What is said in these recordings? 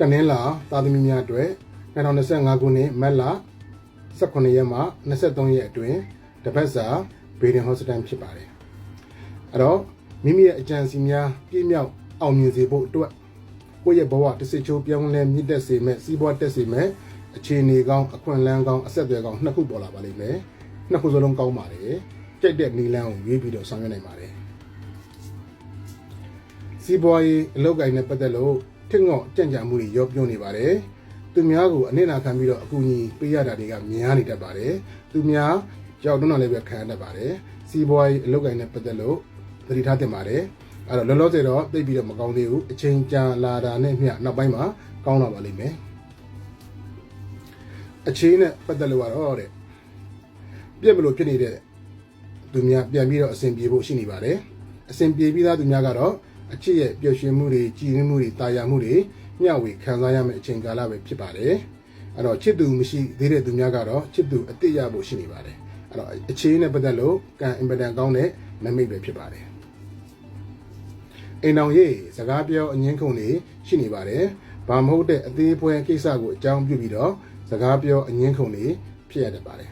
တနင်္လာသားသမီးများအတွက်2025ခုနှစ်မတ်လ18ရက်မှ23ရက်အတွင်းတပတ်စာဘေဒင်ဟော့စတန်ဖြစ်ပါတယ်အဲ့တော့မိမိရဲ့အကြံစီများပြည့်မြောက်အောင်မြင်စေဖို့အတွက်ကိုယ့်ရဲ့ဘဝတစ်စစ်ချိုးပြောင်းလဲမြင့်တက်စေမဲ့စီးပွားတက်စေမဲ့အခြေအနေကောင်းအခွင့်အလမ်းကောင်းအဆက်အသွယ်ကောင်းနှစ်ခုပေါ်လာပါလိမ့်မယ်နှစ်ခုစလုံးကောင်းပါတယ်ကြိုက်တဲ့နီလန်းကိုရွေးပြီးတော့ဆောင်ရွက်နိုင်ပါတယ်စီးပွားရေးအလုပ်ကိုင်နဲ့ပတ်သက်လို့ ထစ်ငေါ့ကြံ့ကြာမှုတွေရောပြောနေပါတယ်။သူများကိုအနစ်နာခံပြီးတော့အကူအညီပေးရတာတွေကများနေတတ်ပါတယ်။သူများကြောက်တွန်းတာလည်းပဲခံရတတ်ပါတယ်။စီးပွားရေးအလုပ်ကိုင်နဲ့ပတ်သက်လို့သတိထားသင့်ပါတယ်။အဲ့တော့လောလောဆယ်တော့သိပ်ပြီးတော့မကောင်းသေးဘူး။အချိန်ကြာလာတာနဲ့မျှနောက်ပိုင်းမှာကောင်းလာပါလိမ့်မယ်။အချိန်နဲ့ပတ်သက်လို့ကတော့တဲ့ပြက်မလို့ဖြစ်နေတဲ့သူများပြန်ပြီးတော့အဆင်ပြေဖို့ရှိနေပါတယ်။အဆင်ပြေပြီးသားသူများကတော့ အချစ်ရဲ့ပျော်ရွှင်မှုတွေကြည်နူးမှုတွေတာယာမှုတွေမျှဝေခံစားရမယ့်အချိန်ကာလပဲဖြစ်ပါတယ်အဲ့တော့ချစ်သူမရှိသေးတဲ့သူများကတော့ချစ်သူအတိတ်ရဖို့ရှိနေပါတယ်အဲ့တော့အခြေအနေနဲ့ပတ်သက်လို့ကံအင်ပဒန်ကောင်းတဲ့မမိတ်ပဲဖြစ်ပါတယ်အိမ်အောင်ရေးစကားပြောအငင်းခုန်တွေရှိနေပါတယ်ဘာမဟုတ်တဲ့အသေးပွဲကိစ္စကိုအကြောင်းပြုပြီးတော့စကားပြောအငင်းခုန်တွေဖြစ်ရတတ်ပါတယ်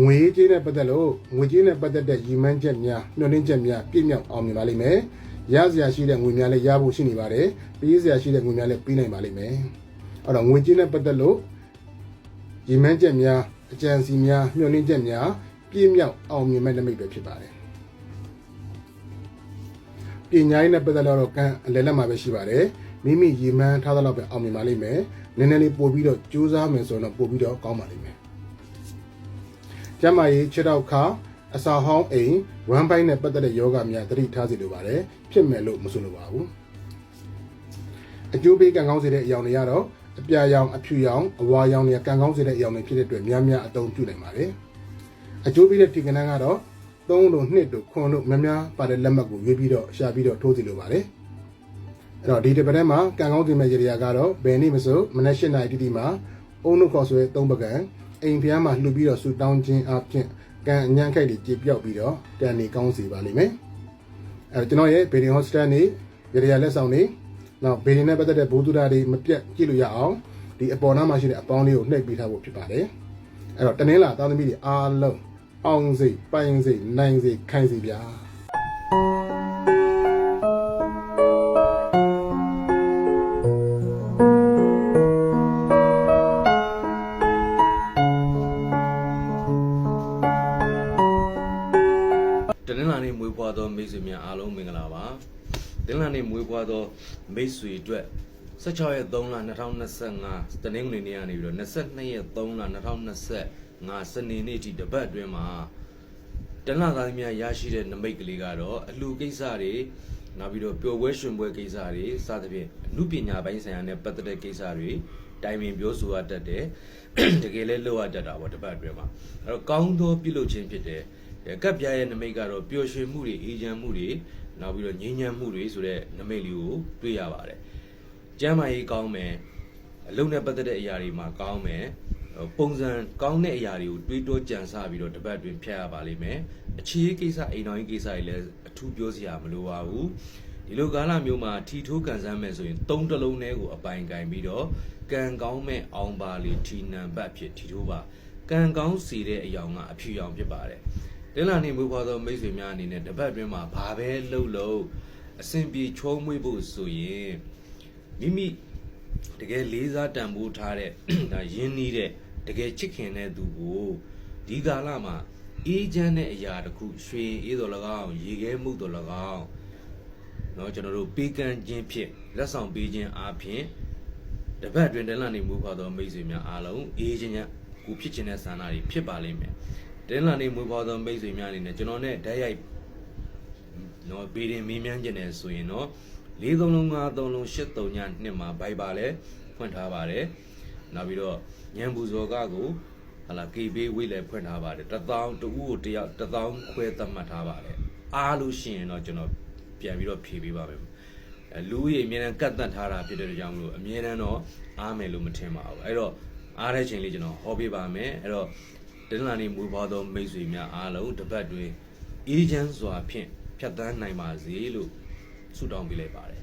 ငွေကြေးနဲ့ပတ်သက်လို့ငွေကြေးနဲ့ပတ်သက်တဲ့ရည်မှန်းချက်များညှို့နှင်းချက်များပြည့်မြောက်အောင်မြင်ပါလိမ့်မယ်။ရစရာရှိတဲ့ငွေများလည်းရဖို့ရှိနေပါတယ်။ပေးစရာရှိတဲ့ငွေများလည်းပေးနိုင်ပါလိမ့်မယ်။အဲ့တော့ငွေကြေးနဲ့ပတ်သက်လို့ရည်မှန်းချက်များအကြံစီများညှို့နှင်းချက်များပြည့်မြောက်အောင်မြင်မဲ့နမိတ်ပဲဖြစ်ပါတယ်။ပညာရေးနဲ့ပတ်သက်လို့ကံအလယ်လက်မှာပဲရှိပါတယ်။မိမိရည်မှန်းထားသလောက်ပဲအောင်မြင်ပါလိမ့်မယ်။နည်းနည်းလေးပို့ပြီးတော့ကြိုးစားမယ်ဆိုတော့ပို့ပြီးတော့ကောင်းပါလိမ့်မယ်။ ကျမ်းမာရေးခြေထောက်ခါအစာဟောင်းအိမ်ဝမ်းပိုင်းနဲ့ပတ်သက်တဲ့ယောဂများသတိထားစီလိုပါတယ်ဖြစ်မယ်လို့မဆိုလိုပါဘူးအကျိုးပေးကံကောင်းစေတဲ့အယောင်တွေကတော့အပြာရောင်အဖြူရောင်အဝါရောင်တွေကံကောင်းစေတဲ့အယောင်တွေဖြစ်တဲ့အတွက်များများအသုံးပြုနိုင်ပါတယ်အကျိုးပေးတဲ့ဒီကဏ္ဍကတော့3လို့2လို့9လို့များများပါတဲ့လက်မှတ်ကိုရွေးပြီးတော့ရှာပြီးတော့ထိုးစီလိုပါတယ်အဲ့တော့ဒီတစ်ပတ်ထဲမှာကံကောင်းစေမယ့်ရေရာကတော့ဘယ်နေ့မဆိုမနက်၈နာရီတိတိမှာအုံနုခေါ်ဆွဲ3ပကံ အိမ်ဖျားမှာလှူပြီးတော့ဆူတောင်းခြင်းအပြင်ကံအညံ့ခိုက်တွေကြေပြောက်ပြီးတော့တန်နေကောင်းစီပါလိမ့်မယ်အဲကျွန်တော်ရဲ့ဘေဒင်ဟော့စတန်နေရရလက်ဆောင်နေနောက်ဘေဒင်နဲ့ပတ်သက်တဲ့ဘိုးသူတာတွေမပြတ်ကြည့်လို့ရအောင်ဒီအပေါ်နားမှာရှိတဲ့အပေါင်းလေးကိုနှိပ်ပေးထားဖို့ဖြစ်ပါတယ်အဲ့တော့တနင်္လာသားသမီးတွေအားလုံးအောင်စိတ်ပိုင်စိတ်နိုင်စိတ်ခိုင်စိတ်ဗျာ တနင်္လာနေ့မွေးဖွားသောမိတ်ဆွေများအားလုံးမင်္ဂလာပါတနင်္လာနေ့မွေးဖွားသောမိတ်ဆွေအတွက်16ရက်3လ2025တနင်္ဂနွေနေ့ကနေပြီးတော့22ရက်3လ2025စနေနေ့ထိတပတ်အတွင်းမှာတနင်္လာသားသမီးများရရှိတဲ့နမိတ်ကလေးကတော့အလှကိစ္စတွေနောက်ပြီးတော့ပျော်ပွဲရွှင်ပွဲကိစ္စတွေစသဖြင့်အမှုပညာပိုင်းဆိုင်ရာနဲ့ပတ်သက်တဲ့ကိစ္စတွေတိုင်ပင်ပြောဆိုရတတ်တယ်တကယ်လဲလုပ်ရတတ်တာပေါ့တပတ်အတွင်းမှာအဲ့တော့ကောင်းသောပြုလုပ်ခြင်းဖြစ်တယ် ကပ်ပြားရဲ့နမိတ်ကတော့ပျော်ရွှင်မှုတွေအေးချမ်းမှုတွေနောက်ပြီးတော့ငြိမ်းချမ်းမှုတွေဆိုတဲ့နမိတ်လေးကိုတွေ့ရပါတယ်ကျမ်းမာရေးကောင်းမယ်အလုံးနဲ့ပတ်သက်တဲ့အရာတွေမှာကောင်းမယ်ပုံစံကောင်းတဲ့အရာတွေကိုတွေးတောကြံစပြီးတော့တပတ်အတွင်းဖြတ်ရပါလိမ့်မယ်အခြေရေးကိစ္စအိမ်တော်ရေးကိစ္စတွေလည်းအထူးပြောစရာမလိုပါဘူးဒီလိုကာလမျိုးမှာထီထိုးကန်ဆန်းမယ်ဆိုရင်သုံးတလုံးထဲကိုအပိုင်ကင်ပြီးတော့ကံကောင်းမဲ့အောင်ပါလီထီနံပတ်ဖြစ်ထီထိုးပါကံကောင်းစီတဲ့အယောင်ကအဖြူရောင်ဖြစ်ပါတယ် တင်းလာနေမွေးဖွားသောမိတ်ဆွေများအနေနဲ့တပတ်အတွင်းမှာဘာပဲလှုပ်လို့အဆင်ပြေချောမွေ့ဖို့ဆိုရင်မိမိ တကယ်လေးစားတန်ဖိုးထားတဲ့ ဒါရင်းနှီးတဲ့တကယ်ချစ်ခင်တဲ့သူကိုဒီကာလမှာအေးချမ်းတဲ့အရာတစ်ခုရွှေအေးတော်၎င်းရေခဲမှုတော်၎င်းเนาะကျွန်တော်တို့ပေးကမ်းခြင်းဖြင့်လက်ဆောင်ပေးခြင်းအားဖြင့်တပတ်အတွင်းတလန်နေမူဖွာသောမိတ်ဆွေများအားလုံးအေးချမ်းကိုဖြစ်ခြင်းတဲ့ဆန္ဒတွေဖြစ်ပါလိမ့်မယ် တလန်နေမူဖွာသောမိတ်ဆွေများအနေနဲ့ကျွန်တော်နဲ့ဓာတ်ရိုက်နော်ဗီဒီမေးမြန်းခြင်းနဲ့ဆိုရင်တော့၄သုံးလုံး၅သုံးလုံး၈သုံးညနှစ်မှာဘိုက်ပါလဲဖွင့်ထားပါတယ်နောက်ပြီးတော့ညံပူဇော်ကကိုဟာလာကေဘေးဝေးလဲဖွင့်ထားပါတယ်တစ်သောင်းတူကိုတယောက်တစ်သောင်းခွဲသတ်မှတ်ထားပါတယ်အားလို့ရှိရင်တော့ကျွန်တော်ပြန်ပြီးတော့ဖြေပေးပါမယ်အဲလူကြီးအမြဲတမ်းကတ်တတ်ထားတာဖြစ်တဲ့ကြောင့်မလို့အမြဲတမ်းတော့အားမယ်လို့မထင်ပါဘူးအဲ့တော့အားတဲ့ချိန်လေးကျွန်တော်ဟောပေးပါမယ်အဲ့တော့ တနင်္လာနေ့မူပါသောမိတ်ဆွေများအားလုံးတစ်ပတ်တွင်အေးချမ်းစွာဖြင့်ဖြတ်သန်းနိုင်ပါစေလို့ဆုတောင်းပေးလိုက်ပါတယ်